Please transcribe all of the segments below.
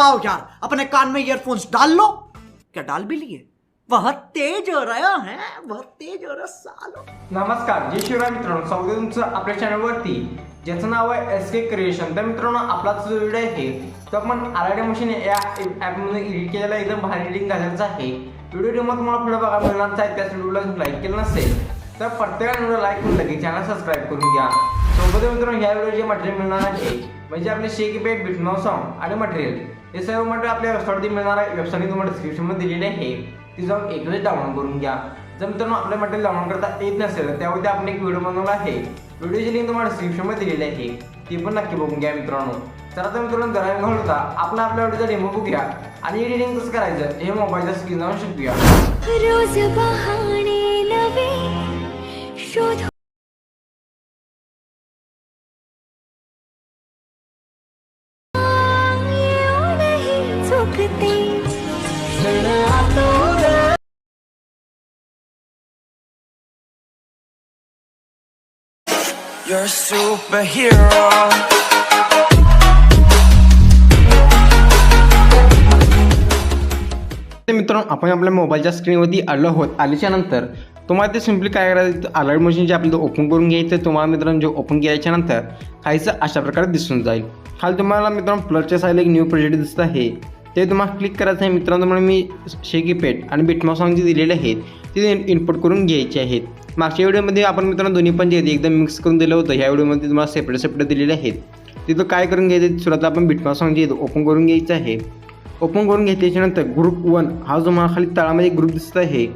आओ यार अपने कान में ईयरफोन्स डाल लो। क्या डाल भी लिए? बहुत तेज हो रहा है बहुत तेज हो रहा सालो। नमस्कार जय शिवराय मित्रांनो स्वागत आहे तुमचं आपल्या चॅनलवरती. ज्याचं नाव आहे एस के क्रिएशन तर मित्रांनो आपला जो व्हिडिओ आहे तो आपण आराडे मशीन या ॲपमध्ये एडिट केलेला एकदम भारी एडिटिंग झालेलाच आहे. व्हिडिओ जेव्हा तुम्हाला पुढे बघा मिळणार आहे त्याच व्हिडिओला लाईक केलं नसेल तर प्रत्येकाने व्हिडिओ लाईक करून लगेच चॅनल सबस्क्राईब करून घ्या. सोबत मित्रांनो ह्या व्हिडिओचे मटेरियल मिळणार आहे म्हणजे आपले शेक बेट बिटनो सॉन्ग आणि मटेरियल हे सर्व मटेरियल आपल्या वेबसाईटवरती मिळणार आहे. वेबसाईट तुम्हाला डिस्क्रिप्शनमध्ये दिलेली आहे. ती जाऊन एक वेळेस डाउनलोड करून घ्या. जर मित्रांनो आपल्या मटेरियल डाउनलोड करता येत नसेल तर त्यावरती आपण एक व्हिडिओ बनवला आहे. व्हिडिओची लिंक तुम्हाला डिस्क्रिप्शनमध्ये दिलेली आहे. ती पण नक्की बघून घ्या मित्रांनो. तर आता मित्रांनो घरात घालून होता आपला आपल्या व्हिडिओचा डेमो बघूया. आणि एडिटिंग कसं करायचं हे मोबाईलच्या स्क्रीन जाऊन शिकूया. रोज बहाणे नवे शोध You're a superhero. मित्रांनो आपण आपल्या मोबाईलच्या स्क्रीनवरती आलो आहोत. आल्याच्यानंतर तुम्हाला ते सिम्पली काय करायचं अलर्ट मशीन जे आपल्याला ओपन करून घ्यायचं तुम्हाला मित्रांनो जे ओपन केल्याच्यानंतर काहीचं अशा प्रकारे दिसून जाईल. खाली तुम्हाला मित्रांनो प्लसच्या साईडला एक न्यू प्रोजेक्ट दिसत आहे. ते तुम्हाला क्लिक करायचं आहे. मित्रांनो तुम्हाला मी शेकी पेट आणि बिटमा सॉंग जे दिलेले आहेत ते इनपुट करून घ्यायचे आहेत. मागच्या व्हिडिओमध्ये आपण मित्रांनो दोन्ही पण जे आहेत एकदम मिक्स करून दिलं होतं. ह्या व्हिडिओमध्ये तुम्हाला सेपरेट सेपरेट दिलेले आहेत. तिथं काय करून घ्यायचं सुरुवात आपण बिटमा सॉंग जे ओपन करून घ्यायचं आहे. ओपन करून घेतल्याच्यानंतर ग्रुप वन हा जो मला खाली तळामध्ये ग्रुप दिसत आहे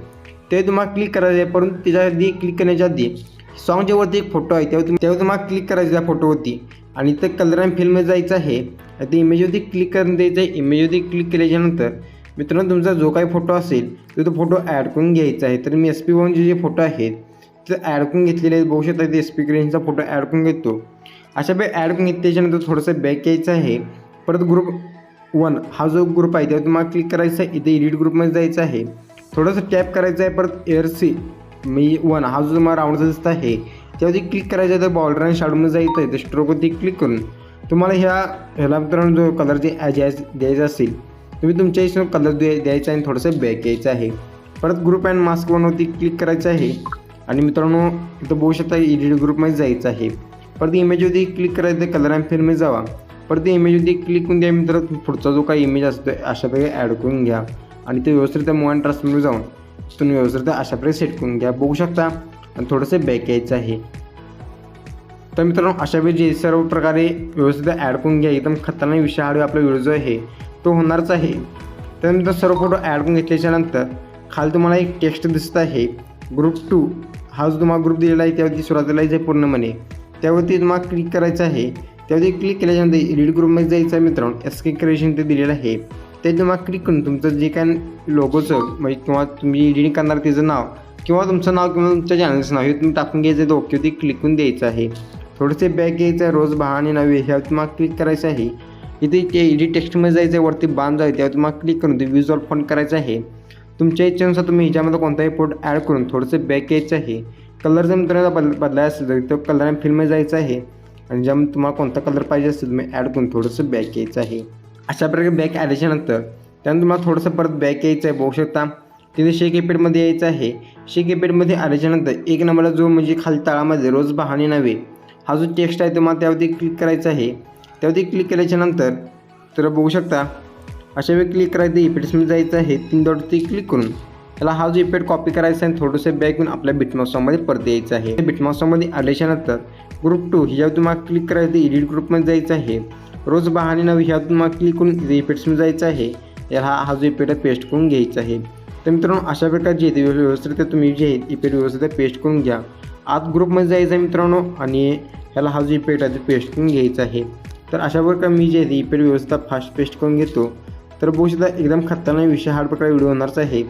ते तुम्हाला क्लिक करायचं आहे. परंतु त्याच्या आधी क्लिक करण्याच्या आधी सॉंगच्या वरती एक फोटो आहे तेव्हा तुम्ही तेव्हा तुम्हाला क्लिक करायचं त्या फोटोवरती आणि ते कलर अँड फिल्ममध्ये जायचं आहे. आणि ते इमेजवरती क्लिक करून द्यायचं आहे. इमेजवरती क्लिक केल्याच्यानंतर मित्रांनो तुमचा जो काही फोटो असेल तो तो फोटो ॲड करून घ्यायचा आहे. तर मी एस पी वनचे जे फोटो आहेत ते ॲड करून घेतलेले आहेत. बघू शकता ते स्पीकर यांचा फोटो ॲड करून घेतो. अशा पे ॲड करून घेतल्याच्यानंतर थोडंसं बॅक यायचं आहे. परत ग्रुप वन हा जो ग्रुप आहे त्यावर तुम्हाला क्लिक करायचा आहे. इथे एडिट ग्रुपमध्ये जायचं आहे. थोडंसं टॅप करायचं आहे. परत एअर सी मी वन हा जो तुम्हाला राऊंडचा दिसत आहे त्यावरती क्लिक करायचं आहे. तर बॉर्डर आणि शाडूमध्ये जायचं आहे. तर स्ट्रोकवरती क्लिक करून तुम्हाला ह्या ह्याला मित्रांनो जो कलर जे द्यायचा असेल तुम्ही तुमच्या हिशोब कलर द्याय द्यायचा आणि थोडंसं बॅक यायचं आहे. परत ग्रुप अँड मास्क वनवरती क्लिक करायचं आहे. आणि मित्रांनो इथं बघू शकता एडिट ग्रुपमध्ये जायचं आहे. परत इमेजवरती क्लिक करायचं कलर अँड फिल्ममध्ये जावा. परत इमेजवरती क्लिक करून द्या मित्र पुढचा जो काही इमेज असतो अशा प्रकारे ॲड करून घ्या. आणि ते व्यवस्थित त्या मोबाईल ट्रान्सफरमध्ये जाऊन तुम्ही व्यवस्थित अशा प्रकारे सेट करून घ्या. बघू शकता आणि थोडंसं बॅक यायचं आहे. तर मित्रांनो अशा वेळी जे सर्व प्रकारे व्यवस्थित ॲड करून घ्या. एकदम खतरनाक विषय हा आपला व्हिडिओ जो आहे तो होणारच आहे. त्यानंतर सर्व फोटो ॲड करून घेतल्याच्यानंतर खाली तुम्हाला एक टेक्स्ट दिसत आहे. Group two. हा जो तुम्हाला ग्रुप दिलेला आहे त्यावरती सुरुवातीला आहे पूर्णपणे त्यावरती तुम्हाला क्लिक करायचं आहे. त्यावरती क्लिक केल्याच्यानंतर एडिट ग्रुपमध्ये जायचं आहे मित्रांनो. एस के क्रिएशन ते दिलेलं आहे. ते तुम्हाला क्लिक करून तुमचं जे काय लोगोचं म्हणजे किंवा तुम्ही एडिटिंग करणार त्याचं नाव किंवा तुमचं नाव किंवा तुमच्या चॅनलचं नाव हे तुम्ही टाकून घ्यायचं आहे ओकेवरती क्लिक करून द्यायचं आहे. थोडेसे बॅक घ्यायचं आहे रोज आणि नवे ह्यावर तुम्हाला क्लिक करायचं आहे. इथे ते एडिट टेक्स्टमध्ये जायचं आहे वरती बांध जायचं त्यावर तुम्हाला क्लिक करून ते विज्युअल फॉन्ट करायचं आहे. तुमच्या इच्छेनुसार तुम्ही ह्याच्यामध्ये कोणताही पोर्ट ॲड करून थोडंसं बॅक यायचं आहे. कलर जर मित्रांनो बदल बदलाय असेल तर तो कलर आणि फिल्ममध्ये जायचं आहे. आणि ज्यामध्ये तुम्हाला कोणता कलर पाहिजे असेल तुम्ही ॲड करून थोडंसं बॅक यायचं आहे. अशा प्रकारे बॅक आल्याच्यानंतर त्यानंतर तुम्हाला थोडंसं परत बॅक यायचं आहे. बघू शकता तिथे शेक एपेडमध्ये यायचं आहे. शेक एपेडमध्ये आल्याच्यानंतर एक नंबरला जो म्हणजे खाली तळामध्ये रोज बहाणे नव्हे हा जो टेक्स्ट आहे तुम्हाला त्यावरती क्लिक करायचा आहे. त्यावरती क्लिक केल्याच्यानंतर तर बघू शकता अशा वेळी क्लिक करायचं इफेक्ट्समध्ये जायचं आहे. तीन डॉटवरती क्लिक करून त्याला हा जो इफेक्ट कॉपी करायचा आहे थोडंसं बॅक घेऊन आपल्या बिटमॉसॉमध्ये परत यायचं आहे. बिटमॉसॉमध्ये आल्याच्यानंतर ग्रुप टू ह्यावर तुम्हाला क्लिक करायचं एडिट ग्रुपमध्ये जायचं आहे. रोज बहाने नवी ह्यावर तुम्हाला क्लिक करून इथे इफेक्ट्समध्ये जायचं आहे. याला हा जो इफेक्ट पेस्ट करून घ्यायचा आहे. तर मित्रांनो अशा प्रकारचे जे व्यवस्थित तुम्ही जे आहेत इफेक्ट व्यवस्थित पेस्ट करून घ्या. आत ग्रुपमध्ये जायचं आहे मित्रांनो आणि ह्याला हा जो इफेक्ट आहे ते पेस्ट करून घ्यायचा आहे. तर अशा प्रकारे मी जे आहे इफेक्ट व्यवस्थित फास्ट पेस्ट करून घेतो. तर बघू शकता एकदम खतरनाक विषय हार्ड प्रकारे व्हिडिओ होणारच आहे.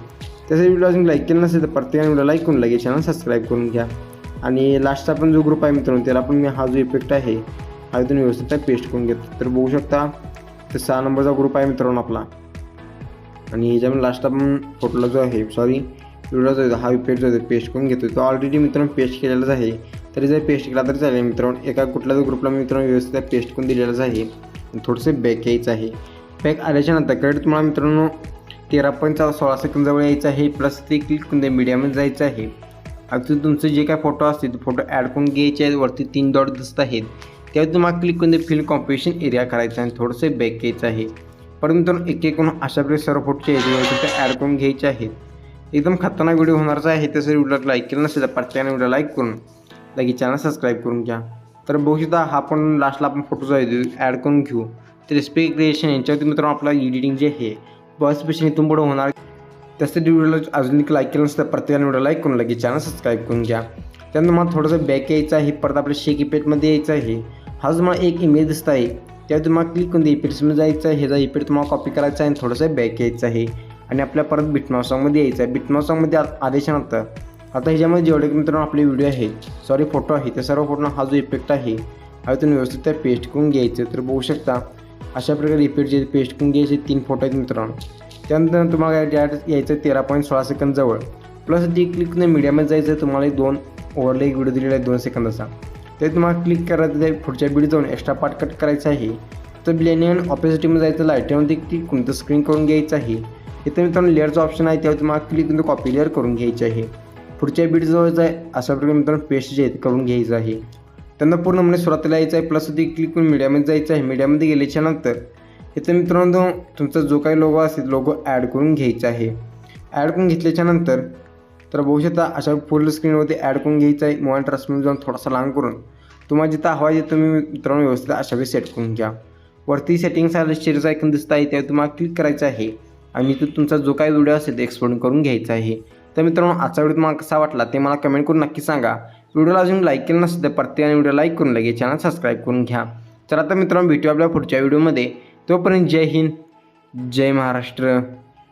त्याचा व्हिडिओ अजून लाईक केला नसेल तर प्रत्येकाने व्हिडिओ लाईक करून लागेल चॅनल सबस्क्राईब करून घ्या. आणि लास्टचा पण जो ग्रुप आहे मित्रांनो त्याला पण मी हा जो इफेक्ट आहे हा इथून व्यवस्थित पेस्ट करून घेतो. तर बघू शकता तर सहा नंबरचा ग्रुप आहे मित्रांनो आपला. आणि ह्याच्यामध्ये लास्टला पण फोटोला जो आहे सॉरी व्हिडिओला जो हा इफेक्ट जो आहे पेस्ट करून घेतो तो ऑलरेडी मित्रांनो पेस्ट केलेलाच आहे. तरी जर पेस्ट केला तरी चालेल मित्रांनो. एका कुठल्या ग्रुपला मित्रांनो व्यवस्थित पेस्ट करून दिलेलाच आहे. थोडंसं बॅक यायचं आहे. पॅक आल्याच्यानंतर नंतर तुम्हाला मित्रांनो तेरा पॉईंट सोळा सेकंद जवळ यायचं आहे. प्लस ते क्लिक करून ते मीडियामध्ये जायचं आहे? अगदी तुमचे जे काय फोटो असतील ते फोटो ॲड करून घ्यायचे आहेत. वरती तीन डॉट दिसत आहेत. त्यावर तुम्हाला क्लिक करून ते फिल कॉम्पिटिशन एरिया करायचं आहे आणि थोडंसं बॅक घ्यायचं आहे. परंतु एक एक करून अशा प्रकारे सर्व फोटोचे एरिया ते ॲड करून घ्यायचे आहेत. एकदम खतरनाक व्हिडिओ होणारचा आहे. तसं व्हिडिओला लाईक केलं नसेल तर पटकन व्हिडिओ लाईक करून लगेच चॅनल सबस्क्राईब करून घ्या. तर बघू शकता हा पण लास्टला आपण फोटो जो आहे ॲड करून घेऊ. तर स्पे क्रिएशन यांच्यावरती मित्रांनो आपला एडिटिंग जे आहे बस पेशन इथून पुढे होणार. तसं व्हिडिओला अजून एक लाईक केलं नसतं प्रत्येकाने व्हिडिओ लाईक करून लगेच चॅनल सबस्क्राईब करून घ्या. त्यानंतर मला थोडंसं बॅक यायचं आहे परत आपल्या शेक इफेक्टमध्ये यायचं आहे. हा जो मला एक इमेज दिसत आहे त्यावर तुम्हाला क्लिक करून इफेक्ट्समध्ये जायचं आहे. ह्याचा इफेक्ट तुम्हाला कॉपी करायचा आहे आणि थोडंसं बॅक यायचं आहे. आणि आपल्या परत बिटमॉसॉंगमध्ये यायचं आहे. बिटमॉसॉंगमध्ये आदेशानंतर आता ह्याच्यामध्ये जेवढे काही मित्रांनो आपले व्हिडिओ आहेत सॉरी फोटो आहे त्या सर्व फोटो हा जो इफेक्ट आहे हा तुम्ही व्यवस्थित त्या पेस्ट करून घ्यायचं तर बघू शकता अशा प्रकारे रिपीट जे पेस्ट करून घ्यायचे तीन फोटो आहेत मित्रांनो. त्यानंतर तुम्हाला डॅट यायचं तेरा पॉईंट सोळा सेकंद जवळ. प्लस जे क्लिक मीडियामध्ये जायचं तुम्हाला एक दोन ओव्हरला एक व्हिडिओ दिलेला आहे दोन सेकंदाचा ते तुम्हाला क्लिक करायचं आहे पुढच्या व्हिडिओ जाऊन एक्स्ट्रा पार्ट कट करायचा आहे. तर ब्लेनियन ऑपॉझिटीमध्ये जायचं लाईटमध्ये क्लिक कोणतं स्क्रीन करून घ्यायचं आहे. इथं मित्रांनो लेअरचं ऑप्शन आहे त्यावर तुम्हाला क्लिक करून कॉपी लेअर करून घ्यायची आहे. पुढच्या बीडजवळ जाय अशा प्रकारे मित्रांनो पेस्ट जे आहेत करून घ्यायचं आहे. त्यांना पूर्णपणे सुरुवातीला यायचं आहे प्लस ती क्लिक करून मीडियामध्ये जायचं आहे. मीडियामध्ये गेल्याच्यानंतर इथं मित्रांनो तुमचा जो काही लोगो असेल लोगो ॲड करून घ्यायचा आहे. ॲड करून घेतल्याच्या नंतर तर बघू शकता अशा फुल स्क्रीनवरती ॲड करून घ्यायचं आहे. मोबाईल ट्रान्समध्ये जाऊन थोडासा लहान करून तुम्हाला जिथं हवा आहे तुम्ही मित्रांनो व्यवस्थित अशा वेळी सेट करून घ्या. वरती सेटिंग्स आलं शेअरचा ऐकून दिसत आहे त्यावर तुम्हाला क्लिक करायचं आहे. आणि तो तुमचा जो काही व्हिडिओ असेल ते एक्सपोर्ट करून घ्यायचा आहे. तर मित्रांनो आजचा व्हिडिओ तुम्हाला कसा वाटला ते मला कमेंट करून नक्की सांगा. व्हिडिओला अजून लाईक केलं नसतं तर प्रत्येकाने व्हिडिओ लाईक करून लगेच चॅनल सबस्क्राईब करून घ्या. तर आता मित्रांनो भेटू आपल्या पुढच्या व्हिडिओमध्ये तोपर्यंत जय हिंद जय महाराष्ट्र.